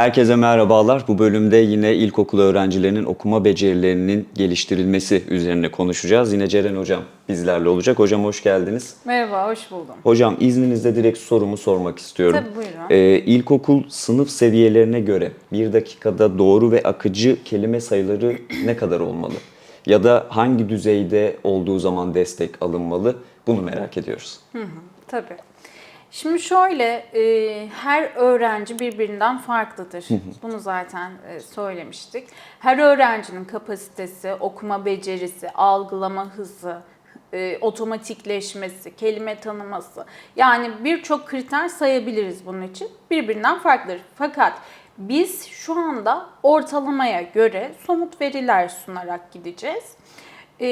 Herkese merhabalar. Bu bölümde yine ilkokul öğrencilerinin okuma becerilerinin geliştirilmesi üzerine konuşacağız. Yine Ceren Hocam bizlerle olacak. Hocam hoş geldiniz. Merhaba, hoş buldum. Hocam izninizle direkt sorumu sormak istiyorum. Tabii, buyurun. Ee, ilkokul sınıf seviyelerine göre bir dakikada doğru ve akıcı kelime sayıları ne kadar olmalı? Ya da hangi düzeyde olduğu zaman destek alınmalı? Bunu merak ediyoruz. Tabii. Şimdi şöyle, e, her öğrenci birbirinden farklıdır. Bunu zaten e, söylemiştik. Her öğrencinin kapasitesi, okuma becerisi, algılama hızı, e, otomatikleşmesi, kelime tanıması. Yani birçok kriter sayabiliriz bunun için. Birbirinden farklıdır. Fakat biz şu anda ortalamaya göre somut veriler sunarak gideceğiz. Ee,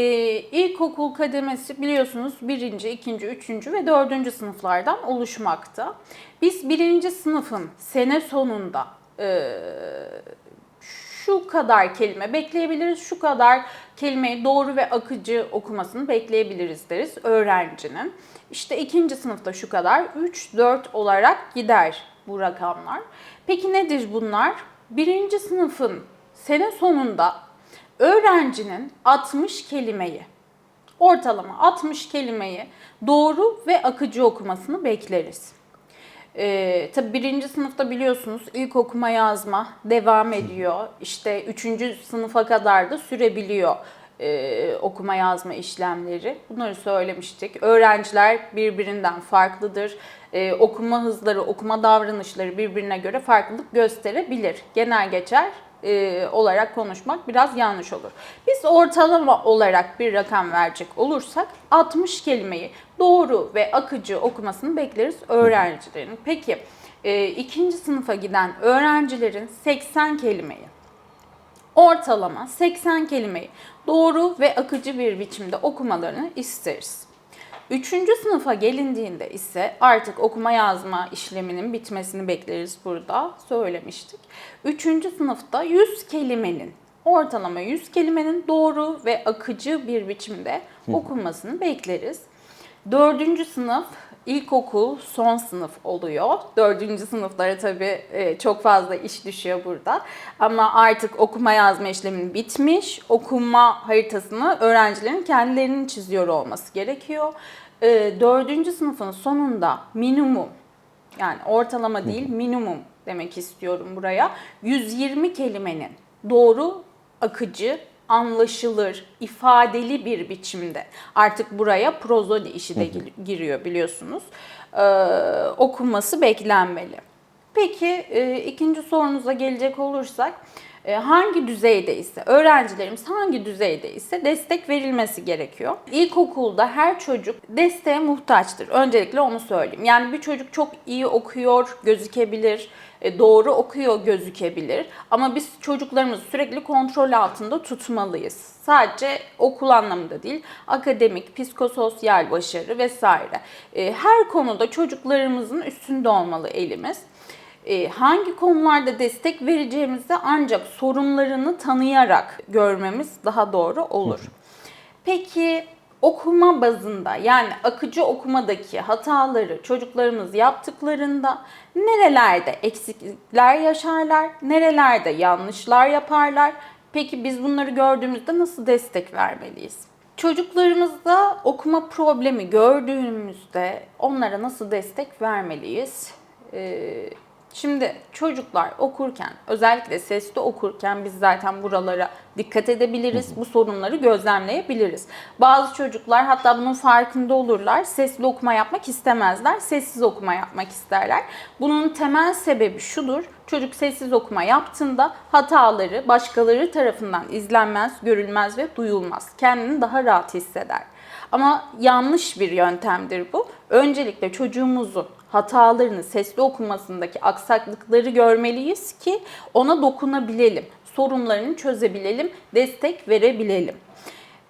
ilkokul kademesi biliyorsunuz birinci, ikinci, üçüncü ve dördüncü sınıflardan oluşmakta. Biz birinci sınıfın sene sonunda e, şu kadar kelime bekleyebiliriz, şu kadar kelimeyi doğru ve akıcı okumasını bekleyebiliriz deriz öğrencinin. İşte ikinci sınıfta şu kadar, 3, 4 olarak gider bu rakamlar. Peki nedir bunlar? Birinci sınıfın sene sonunda öğrencinin 60 kelimeyi, ortalama 60 kelimeyi doğru ve akıcı okumasını bekleriz. Ee, tabii birinci sınıfta biliyorsunuz ilk okuma yazma devam ediyor. İşte üçüncü sınıfa kadar da sürebiliyor e, okuma yazma işlemleri. Bunları söylemiştik. Öğrenciler birbirinden farklıdır. Ee, okuma hızları, okuma davranışları birbirine göre farklılık gösterebilir. Genel geçer e, olarak konuşmak biraz yanlış olur. Biz ortalama olarak bir rakam verecek olursak 60 kelimeyi doğru ve akıcı okumasını bekleriz öğrencilerin. Peki e, ikinci sınıfa giden öğrencilerin 80 kelimeyi ortalama 80 kelimeyi doğru ve akıcı bir biçimde okumalarını isteriz. Üçüncü sınıfa gelindiğinde ise artık okuma yazma işleminin bitmesini bekleriz burada. Söylemiştik. Üçüncü sınıfta 100 kelimenin ortalama 100 kelimenin doğru ve akıcı bir biçimde okunmasını bekleriz. Dördüncü sınıf ilkokul son sınıf oluyor. Dördüncü sınıflara tabii e, çok fazla iş düşüyor burada. Ama artık okuma yazma işleminin bitmiş. Okuma haritasını öğrencilerin kendilerinin çiziyor olması gerekiyor. E, Dördüncü sınıfın sonunda minimum yani ortalama değil minimum demek istiyorum buraya. 120 kelimenin doğru, akıcı, anlaşılır, ifadeli bir biçimde. Artık buraya prozodi işi de gir- giriyor biliyorsunuz. Ee, okunması beklenmeli. Peki e, ikinci sorunuza gelecek olursak hangi düzeyde ise öğrencilerimiz hangi düzeyde ise destek verilmesi gerekiyor. İlkokulda her çocuk desteğe muhtaçtır. Öncelikle onu söyleyeyim. Yani bir çocuk çok iyi okuyor, gözükebilir, e, doğru okuyor gözükebilir. Ama biz çocuklarımızı sürekli kontrol altında tutmalıyız. Sadece okul anlamında değil, akademik, psikososyal başarı vesaire. E, Her konuda çocuklarımızın üstünde olmalı elimiz. E, hangi konularda destek vereceğimizi ancak sorunlarını tanıyarak görmemiz daha doğru olur. Peki okuma bazında yani akıcı okumadaki hataları çocuklarımız yaptıklarında nerelerde eksiklikler yaşarlar, nerelerde yanlışlar yaparlar? Peki biz bunları gördüğümüzde nasıl destek vermeliyiz? Çocuklarımızda okuma problemi gördüğümüzde onlara nasıl destek vermeliyiz? Ee, Şimdi çocuklar okurken, özellikle sesli okurken biz zaten buralara dikkat edebiliriz. Bu sorunları gözlemleyebiliriz. Bazı çocuklar hatta bunun farkında olurlar. Sesli okuma yapmak istemezler. Sessiz okuma yapmak isterler. Bunun temel sebebi şudur. Çocuk sessiz okuma yaptığında hataları başkaları tarafından izlenmez, görülmez ve duyulmaz. Kendini daha rahat hisseder. Ama yanlış bir yöntemdir bu. Öncelikle çocuğumuzun hatalarını, sesli okumasındaki aksaklıkları görmeliyiz ki ona dokunabilelim, sorunlarını çözebilelim, destek verebilelim.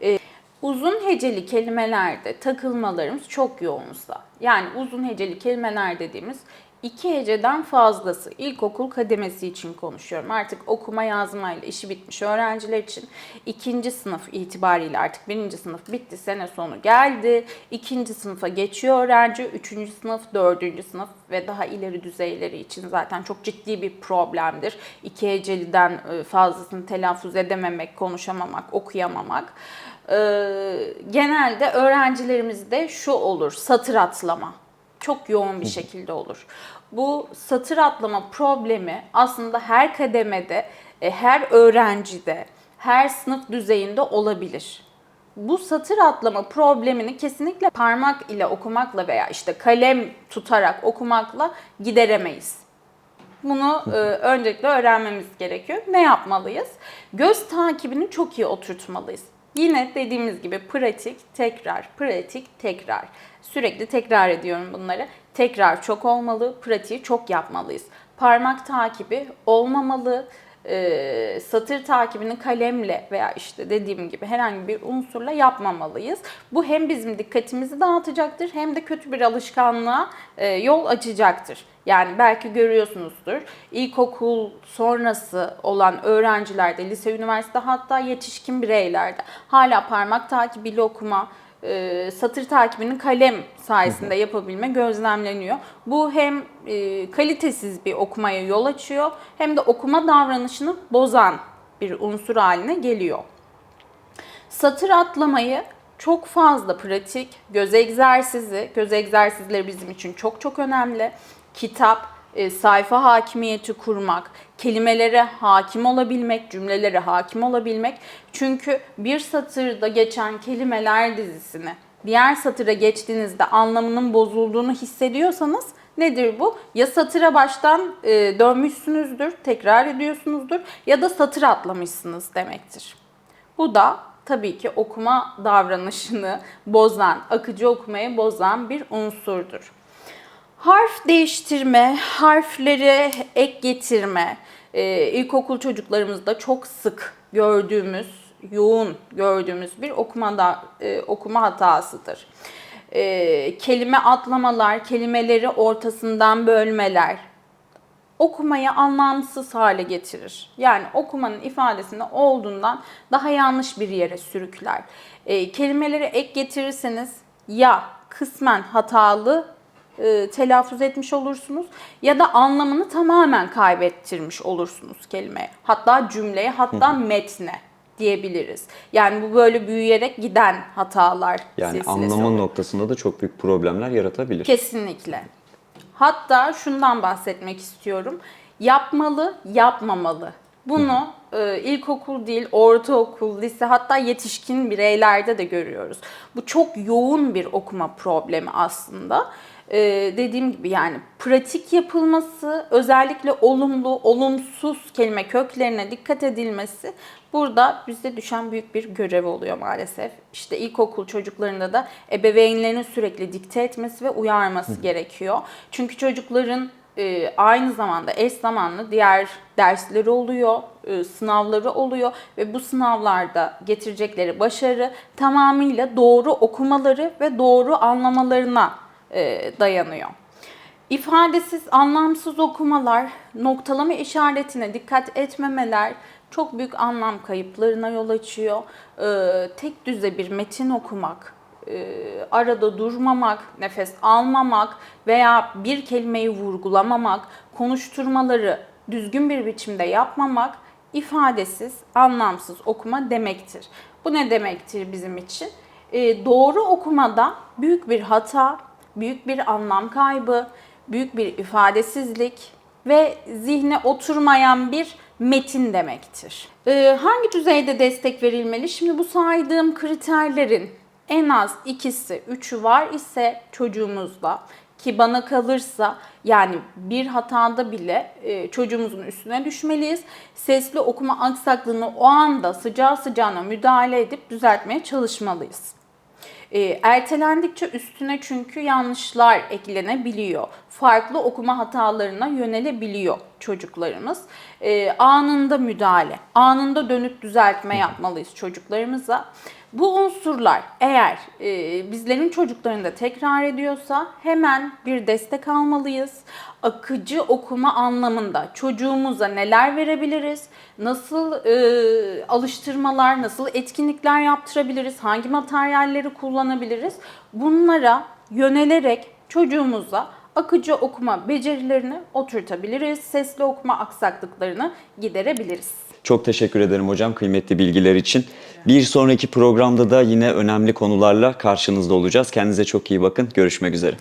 Ee, Uzun heceli kelimelerde takılmalarımız çok yoğunsa, yani uzun heceli kelimeler dediğimiz iki heceden fazlası ilkokul kademesi için konuşuyorum. Artık okuma yazmayla işi bitmiş öğrenciler için ikinci sınıf itibariyle artık birinci sınıf bitti sene sonu geldi. İkinci sınıfa geçiyor öğrenci. Üçüncü sınıf, dördüncü sınıf ve daha ileri düzeyleri için zaten çok ciddi bir problemdir. İki heceliden e, fazlasını telaffuz edememek, konuşamamak, okuyamamak. Ee, genelde öğrencilerimizde şu olur, satır atlama. Çok yoğun bir şekilde olur. Bu satır atlama problemi aslında her kademede, e, her öğrencide, her sınıf düzeyinde olabilir. Bu satır atlama problemini kesinlikle parmak ile okumakla veya işte kalem tutarak okumakla gideremeyiz. Bunu e, öncelikle öğrenmemiz gerekiyor. Ne yapmalıyız? Göz takibini çok iyi oturtmalıyız. Yine dediğimiz gibi pratik, tekrar, pratik, tekrar. Sürekli tekrar ediyorum bunları. Tekrar çok olmalı, pratiği çok yapmalıyız. Parmak takibi olmamalı. E, satır takibini kalemle veya işte dediğim gibi herhangi bir unsurla yapmamalıyız. Bu hem bizim dikkatimizi dağıtacaktır hem de kötü bir alışkanlığa e, yol açacaktır. Yani belki görüyorsunuzdur. İlkokul sonrası olan öğrencilerde, lise, üniversite hatta yetişkin bireylerde hala parmak takibiyle okuma, e, satır takibini kalem sayesinde yapabilme gözlemleniyor. Bu hem e, kalitesiz bir okumaya yol açıyor hem de okuma davranışını bozan bir unsur haline geliyor. Satır atlamayı çok fazla pratik, göz egzersizi, göz egzersizleri bizim için çok çok önemli. Kitap, e, sayfa hakimiyeti kurmak, kelimelere hakim olabilmek, cümlelere hakim olabilmek. Çünkü bir satırda geçen kelimeler dizisini diğer satıra geçtiğinizde anlamının bozulduğunu hissediyorsanız nedir bu? Ya satıra baştan e, dönmüşsünüzdür, tekrar ediyorsunuzdur ya da satır atlamışsınız demektir. Bu da tabii ki okuma davranışını bozan, akıcı okumayı bozan bir unsurdur. Harf değiştirme, harflere ek getirme, e, ilkokul çocuklarımızda çok sık gördüğümüz, yoğun gördüğümüz bir okuma da, e, okuma hatasıdır. E, kelime atlamalar, kelimeleri ortasından bölmeler, okumayı anlamsız hale getirir. Yani okumanın ifadesini olduğundan daha yanlış bir yere sürükler. E, kelimeleri ek getirirseniz ya kısmen hatalı e, telaffuz etmiş olursunuz ya da anlamını tamamen kaybettirmiş olursunuz kelimeye. Hatta cümleye, hatta metne diyebiliriz. Yani bu böyle büyüyerek giden hatalar Yani anlama olur. noktasında da çok büyük problemler yaratabilir. Kesinlikle. Hatta şundan bahsetmek istiyorum. Yapmalı, yapmamalı. Bunu e, ilkokul değil, ortaokul, lise hatta yetişkin bireylerde de görüyoruz. Bu çok yoğun bir okuma problemi aslında. E, dediğim gibi yani pratik yapılması, özellikle olumlu, olumsuz kelime köklerine dikkat edilmesi burada bize düşen büyük bir görev oluyor maalesef. İşte ilkokul çocuklarında da ebeveynlerin sürekli dikte etmesi ve uyarması gerekiyor. Çünkü çocukların e, aynı zamanda eş zamanlı diğer dersleri oluyor, e, sınavları oluyor ve bu sınavlarda getirecekleri başarı tamamıyla doğru okumaları ve doğru anlamalarına e, dayanıyor. İfadesiz, anlamsız okumalar, noktalama işaretine dikkat etmemeler çok büyük anlam kayıplarına yol açıyor. Ee, tek düze bir metin okumak, e, arada durmamak, nefes almamak veya bir kelimeyi vurgulamamak, konuşturmaları düzgün bir biçimde yapmamak ifadesiz, anlamsız okuma demektir. Bu ne demektir bizim için? Doğru okumada büyük bir hata, büyük bir anlam kaybı, büyük bir ifadesizlik ve zihne oturmayan bir metin demektir. Ee, hangi düzeyde destek verilmeli? Şimdi bu saydığım kriterlerin en az ikisi, üçü var ise çocuğumuzda ki bana kalırsa yani bir hatada bile e, çocuğumuzun üstüne düşmeliyiz. Sesli okuma aksaklığını o anda sıcağı sıcağına müdahale edip düzeltmeye çalışmalıyız. E, ertelendikçe üstüne çünkü yanlışlar eklenebiliyor. Farklı okuma hatalarına yönelebiliyor çocuklarımız. E, anında müdahale, anında dönüp düzeltme yapmalıyız çocuklarımıza. Bu unsurlar eğer e, bizlerin çocuklarında tekrar ediyorsa hemen bir destek almalıyız. Akıcı okuma anlamında çocuğumuza neler verebiliriz? Nasıl e, alıştırmalar, nasıl etkinlikler yaptırabiliriz? Hangi materyalleri kullanabiliriz? Bunlara yönelerek çocuğumuza akıcı okuma becerilerini oturtabiliriz. Sesli okuma aksaklıklarını giderebiliriz. Çok teşekkür ederim hocam kıymetli bilgiler için. Bir sonraki programda da yine önemli konularla karşınızda olacağız. Kendinize çok iyi bakın. Görüşmek üzere.